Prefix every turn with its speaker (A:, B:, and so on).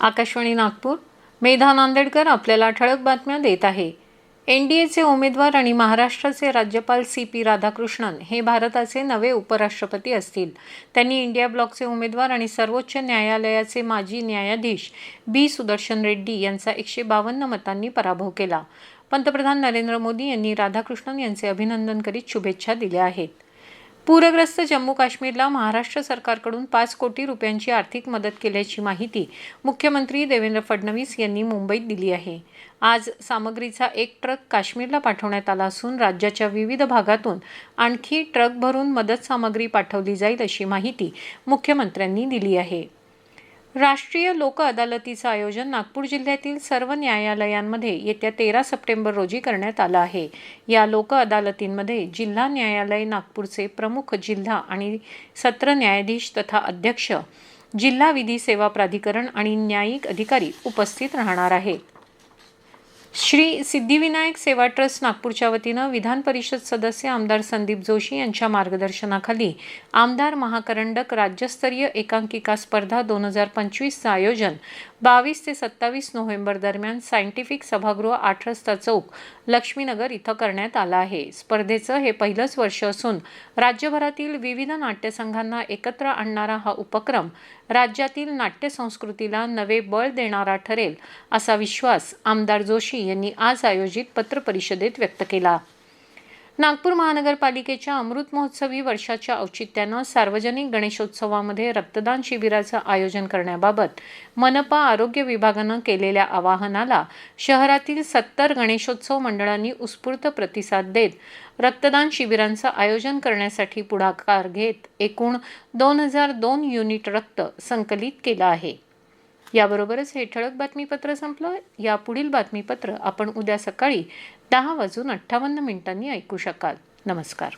A: आकाशवाणी नागपूर. मेधा नांदेडकर आपल्याला ठळक बातम्या देत आहे. एन डी एचे उमेदवार आणि महाराष्ट्राचे राज्यपाल सी पी राधाकृष्णन हे भारताचे नवे उपराष्ट्रपती असतील. त्यांनी इंडिया ब्लॉकचे उमेदवार आणि सर्वोच्च न्यायालयाचे माजी न्यायाधीश बी सुदर्शन रेड्डी यांचा एकशे बावन्न मतांनी पराभव केला. पंतप्रधान नरेंद्र मोदी यांनी राधाकृष्णन यांचे अभिनंदन करीत शुभेच्छा दिल्या आहेत. पूरग्रस्त जम्मू काश्मीरला महाराष्ट्र सरकारकडून पाच कोटी रुपयांची आर्थिक मदत केल्याची माहिती मुख्यमंत्री देवेंद्र फडणवीस यांनी मुंबईत दिली आहे. आज सामग्रीचा एक ट्रक काश्मीरला पाठवण्यात आला असून राज्याच्या विविध भागातून आणखी ट्रक भरून मदत सामग्री पाठवली जाईल अशी माहिती मुख्यमंत्र्यांनी दिली आहे. राष्ट्रीय लोक अदालतीचं आयोजन नागपूर जिल्ह्यातील सर्व न्यायालयांमध्ये येत्या तेरा सप्टेंबर रोजी करण्यात आलं आहे. या लोक अदालतींमध्ये जिल्हा न्यायालय नागपूरचे प्रमुख जिल्हा आणि सत्र न्यायाधीश तथा अध्यक्ष जिल्हा विधी सेवा प्राधिकरण आणि न्यायिक अधिकारी उपस्थित राहणार आहेत. श्री सिद्धिविनायक सेवा ट्रस्ट नागपूरच्या वतीनं विधान परिषद सदस्य आमदार संदीप जोशी यांच्या मार्गदर्शनाखाली आमदार महाकरंडक राज्यस्तरीय एकांकिका स्पर्धा दोन हजार पंचवीसचं आयोजन बावीस ते सत्तावीस नोव्हेंबर दरम्यान सायंटिफिक सभागृह आठ रस्ता चौक लक्ष्मीनगर इथं करण्यात आलं आहे. स्पर्धेचं हे पहिलंच वर्ष असून राज्यभरातील विविध नाट्यसंघांना एकत्र आणणारा हा उपक्रम राज्यातील नाट्यसंस्कृतीला नवे बळ देणारा ठरेल असा विश्वास आमदार जोशी यांनी आज आयोजित पत्रपरिषदेत व्यक्त केला. नागपूर महानगरपालिकेच्या अमृत महोत्सवी वर्षाच्या औचित्यानं सार्वजनिक गणेशोत्सवामध्ये रक्तदान शिबिराचं आयोजन करण्याबाबत मनपा आरोग्य विभागानं केलेल्या आवाहनाला शहरातील सत्तर गणेशोत्सव मंडळांनी उत्स्फूर्त प्रतिसाद देत रक्तदान शिबिरांचं आयोजन करण्यासाठी पुढाकार घेत एकूण दोन हजार दोन युनिट रक्त संकलित केलं आहे. याबरोबरच हे ठळक बातमीपत्र संपलं. या पुढील बातमीपत्र आपण उद्या सकाळी दहा वाजून अठ्ठावन्न मिनिटांनी ऐकू शकाल. नमस्कार.